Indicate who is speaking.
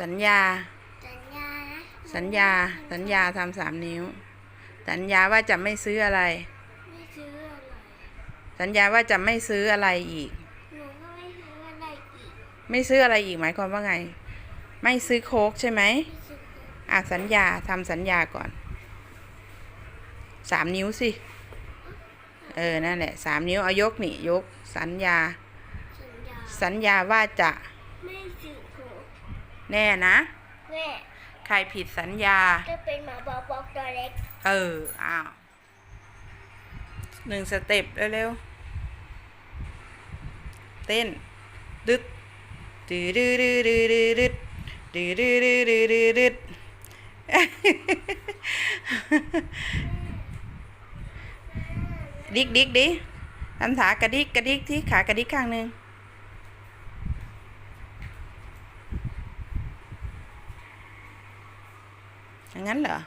Speaker 1: สัญญา
Speaker 2: สัญญานะ
Speaker 1: สัญญา สัญญาทำสามนิ้ว สัญญาว่าจะไม่ซื้ออะไร
Speaker 2: ไม่ซื้ออะไร
Speaker 1: สัญญาว่าจะไม่ซื้ออะไรอีก
Speaker 2: หนูก็ไม่ซื้ออะไรอีก
Speaker 1: ไม่ซื้ออะไรอีกหมายความว่าไง ไม่ซื้อโค้กใช่ไหม
Speaker 2: ไม่ซื้อ
Speaker 1: อะสัญญาทำสัญญาก่อน สามนิ้วสิ เออ นั่นแหละสามนิ้วเอายกนี่ยก สัญญา
Speaker 2: สัญญา
Speaker 1: สัญญาว่าจะ
Speaker 2: ไม่ซื้อโคก
Speaker 1: แน่นะ
Speaker 2: แม่
Speaker 1: ใครผิดสัญญา
Speaker 2: จะเป็นหมาบอกบอกตัวเล็ก
Speaker 1: เออ อ้าวหนึ่งสเต็ปเร็วๆ เต้น ดึดดืดดืดดืดดืดดืดดืดดืดดืดดืดดืดดืดดิกดิกดิทำขากระดิกกระดิกที่ขากระดิกข้างหนึ่ง อย่างนั้นเหรอ